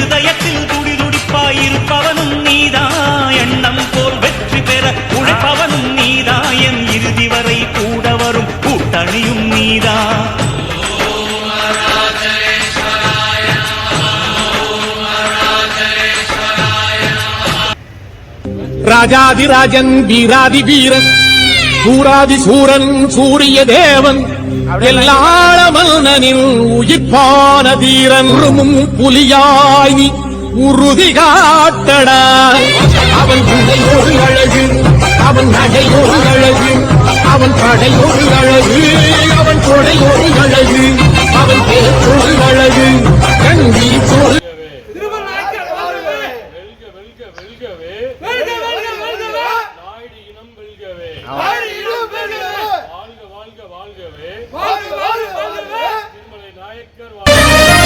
இருதயத்தில் துடி துடிப்பாயிருப்பவனும் நீதா. எண்ணம் போல் வெற்றி பெற உழைப்பவனும் நீதா. என் இறுதி வரை கூட வரும் கூட்டணியும் நீதா. ராஜாதிராஜன் வீராதி வீரன் சூராதி சூரன் சூரிய தேவன். எல்லாளமன்னனின் உயிர்ப்பான தீரன் புலியாய் உறுதி காட்டடா. அவன் உடையோடு அழகு அவன் நடையோடு அழகு அவன் படையோடு அழகு அவன் கொடையோடு அழகு அவன் பேச்சோடு அழகு கண்ணீர் வெல்கவே. நாயுடு இனம் வெல்கவே. வாழ்கவே நாயக்கர் வாழ்க